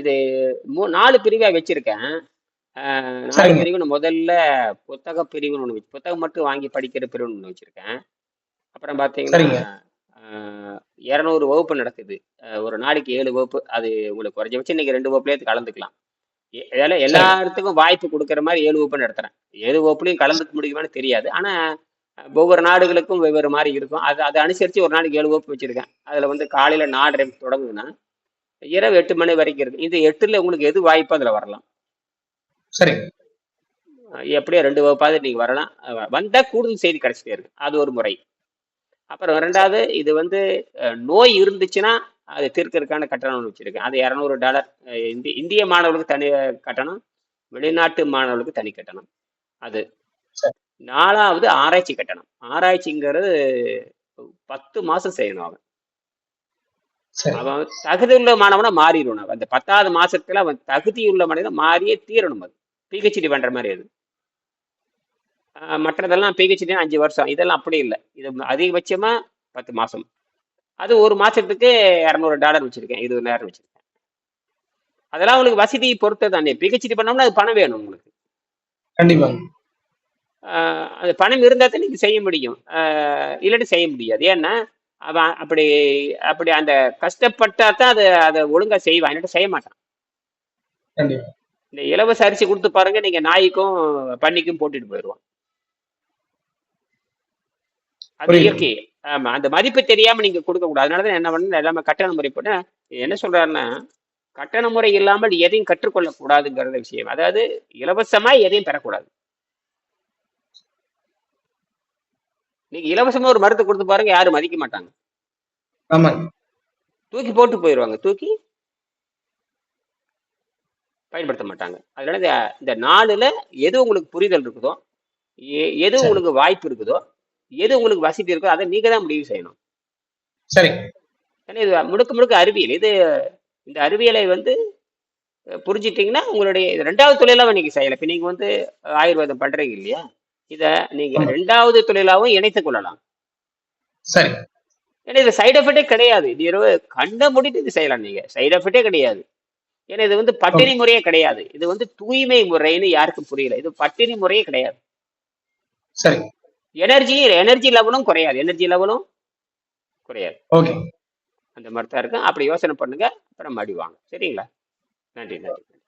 இது மூ நாலு பிரிவாக வச்சுருக்கேன். நாலு சரிங்க. பிரிவு நான் முதல்ல புத்தக பிரிவுன்னு ஒன்று வச்சு புத்தகம் மட்டும் வாங்கி படிக்கிற பிரிவுன்னு ஒன்று வச்சுருக்கேன். அப்புறம் பார்த்தீங்கன்னா இரநூறு வகுப்பு நடக்குது. ஒரு நாளைக்கு ஏழு வகுப்பு அது உங்களுக்கு குறைஞ்சபட்சம் இன்னைக்கு ரெண்டு வகுப்புலேயே கலந்துக்கலாம். சரிங்க எல்லாத்துக்கும் வாய்ப்பு கொடுக்குற மாதிரி ஏழு வகுப்பு நடத்துறேன். ஏழு வகுப்புலையும் கலந்துக்க முடியுமான்னு தெரியாது. ஆனால் ஒவ்வொரு நாடுகளுக்கும் வெவ்வேறு மாதிரி இருக்கும். அது அதை அனுசரித்து ஒரு நாளைக்கு ஏழு வகுப்பு வச்சுருக்கேன். அதில் வந்து காலையில் நாலரை தொடங்குதுன்னா இரவு எட்டு மணி வரைக்கும் இருக்கு. இந்த எட்டுல உங்களுக்கு எது வாய்ப்போ அதில் வரலாம்? அஹ் எப்படியோ ரெண்டு வகுப்பாவது நீங்கள் வரலாம். வந்தா கூடுதல் செய்தி கிடைச்சிட்டே இருக்கு. அது ஒரு முறை. அப்புறம் ரெண்டாவது இது வந்து நோய் இருந்துச்சுன்னா அது தீர்க்கறதுக்கான கட்டணம் வச்சிருக்கேன். அது இரநூறு டாலர். அஹ், இந்தி இந்திய மாணவர்களுக்கு தனி கட்டணம் வெளிநாட்டு மாணவர்களுக்கு தனி கட்டணம். அது. சரி. நாலாவது ஆராய்ச்சி கட்டணம். ஆராய்ச்சிங்கிறது பத்து மாசம் செய்யணும் அவன். சரி அவன் தகுதி உள்ள மாணவனா மாறிடணும் அவன். அந்த பத்தாவது மாசத்துல அவன் தகுதி உள்ள மனிதன் மாறியே தீரணும் அது. பிஹெச்டி பண்ற மாதிரி அது. மற்றதெல்லாம் பிஹெச்டி அஞ்சு வருஷம். இதெல்லாம் அப்படி இல்லை. இது அதிகபட்சமா பத்து மாசம். அது ஒரு மாசத்துக்கு இரநூறு டாலர் வச்சிருக்கேன். இருபது நேரம் வச்சிருக்கேன். அதெல்லாம் உங்களுக்கு வசதி பொறுத்து தானே. பிஹெச்டி பண்ணோம்னா அது பணம் வேணும் உங்களுக்கு. கண்டிப்பாங்க ஆஹ் அது பணம் இருந்தால் தான் நீங்கள் செய்ய முடியும். ஆஹ் இல்லாட்டி செய்ய முடியாது. ஏன்னா அவன் அப்படி அப்படி அந்த கஷ்டப்பட்டா தான் அதை அதை ஒழுங்காக செய்வான் இல்லாட்டி செய்ய மாட்டான் இந்த இலவச அரிசி கொடுத்து பாருங்க நீங்கள் நாய்க்கும் பன்னிக்கும் போட்டுட்டு போயிடுவான் அது இயற்கை. ஆமா அந்த மதிப்பு தெரியாம நீங்க கொடுக்க கூடாது. அதனால தான் என்ன பண்ண எல்லாமே கட்டண முறை போட்டு என்ன சொல்றாருன்னா கட்டண முறை இல்லாமல் எதையும் கற்றுக்கொள்ள கூடாதுங்கிறத விஷயம். அதாவது இலவசமா எதையும் பெறக்கூடாது. நீங்க இலவசமா ஒரு மருந்து கொடுத்து பாருங்க யாரும் மதிக்க மாட்டாங்க. ஆமாங்க தூக்கி போட்டு போயிடுவாங்க. தூக்கி பயன்படுத்த மாட்டாங்க. அதனால இந்த- இந்த நாலுல எது உங்களுக்கு புரிதல் இருக்குதோ எது சரி. உங்களுக்கு வாய்ப்பு இருக்குதோ எது உங்களுக்கு வசதி இருக்கோ அதை நீங்க தான் முடிவு செய்யணும். ஏன்னா இது முழுக்க முழுக்க அறிவியல். இது இந்த அறிவியலை வந்து புரிஞ்சிட்டீங்கன்னா உங்களுடைய ரெண்டாவது தொழிலாவும் நீங்க செய்யலாம். இப்போ நீங்க வந்து ஆயுர்வேதம் பண்றீங்க இல்லையா? இதை நீங்க ரெண்டாவது தொழிலாவும் இணைத்துக் கொள்ளலாம். சரி. ஏன்னா இது சைடு எஃபெக்டே கிடையாது. இது இரவு கண்ட முடிட்டு இது செய்யலாம் நீங்க. சைடு எஃபெக்டே கிடையாது. ஏன்னா இது வந்து பட்டினி முறையே கிடையாது. இது வந்து தூய்மை முறைன்னு யாருக்கும் புரியல. இது பட்டினி முறையே கிடையாது. சரிங்க எனர்ஜி எனர்ஜி லெவலும் குறையாது. எனர்ஜி லெவலும் குறையாது. ஓகே. அந்த மாதிரி தான் இருக்கு. அப்படி யோசனை பண்ணுங்க. அப்புறம் மடி வாங்க. சரிங்களா? நன்றி நன்றி.